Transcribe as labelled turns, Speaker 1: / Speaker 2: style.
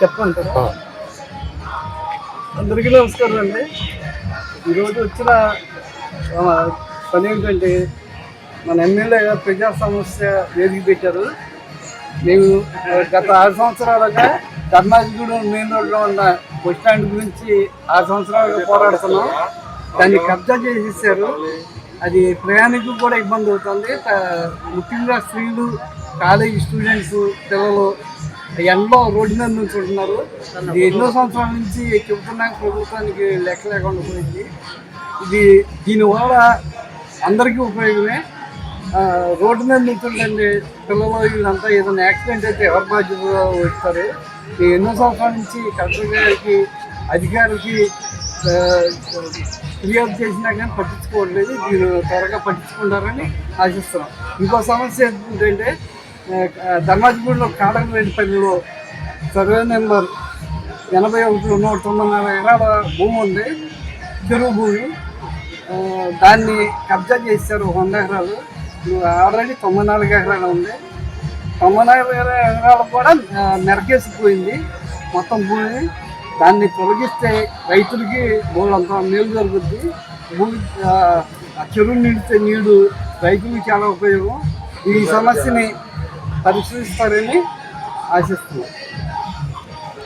Speaker 1: చెప్పండి. అందరికీ నమస్కారం అండి. ఈరోజు వచ్చిన పని ఏంటంటే మన ఎమ్మెల్యే గారు ప్రజా సమస్య వేదిక పెట్టారు. మేము గత ఆరు సంవత్సరాలుగా ధర్మాజిగూడెం మెయిన్ రోడ్లో ఉన్న బస్ స్టాండ్ గురించి ఆరు సంవత్సరాలుగా పోరాడుతున్నాం. దాన్ని కబ్జా చేసేసారు. అది ప్రయాణికులు కూడా ఇబ్బంది అవుతుంది. ముఖ్యంగా స్త్రీలు కాలేజీ స్టూడెంట్స్ పిల్లలు ఎండలో రోడ్డు మీద నుంచి ఉంటున్నారు. ఇది ఎన్నో సంవత్సరాల నుంచి చెబుతున్నాక ప్రభుత్వానికి లెక్క లేకుండా పోయింది. ఇది దీనివల్ల అందరికీ ఉపయోగమే. రోడ్డు మీద నుంచుంటే పిల్లలు వీళ్ళంతా ఏదైనా యాక్సిడెంట్ అయితే ఎవరి బాధ్యత వస్తారు? ఈ ఎన్నో సంవత్సరాల నుంచి కలెక్టర్ గారికి అధికారికి ఫిర్యాదు చేసినా కానీ పట్టించుకోవట్లేదు. దీన్ని త్వరగా పట్టించుకుంటారని ఆశిస్తున్నాం. ఇంకో సమస్య ఏంటంటే ధర్మాజిగూడలో కాడలపల్లిలో సర్వే నెంబర్ ఎనభై ఒకటి నూట తొమ్మిది నాలుగు ఎకరాల భూమి ఉంది చెరువు భూమి. దాన్ని కబ్జా చేశారు వంద ఎకరాలు. ఆల్రెడీ తొంభై నాలుగు ఎకరాలు ఉంది. తొంభై నాలుగు ఎకరాలు కూడా నెరకేసిపోయింది మొత్తం భూమి. దాన్ని తొలగిస్తే రైతులకి బోళ్ళంత మేలు జరుగుద్ది. భూమి ఆ, చెరువు నిండితే నీడు రైతులకి చాలా ఉపయోగం. ఈ సమస్యని పరిశీలిస్తారని ఆశిస్తున్నాం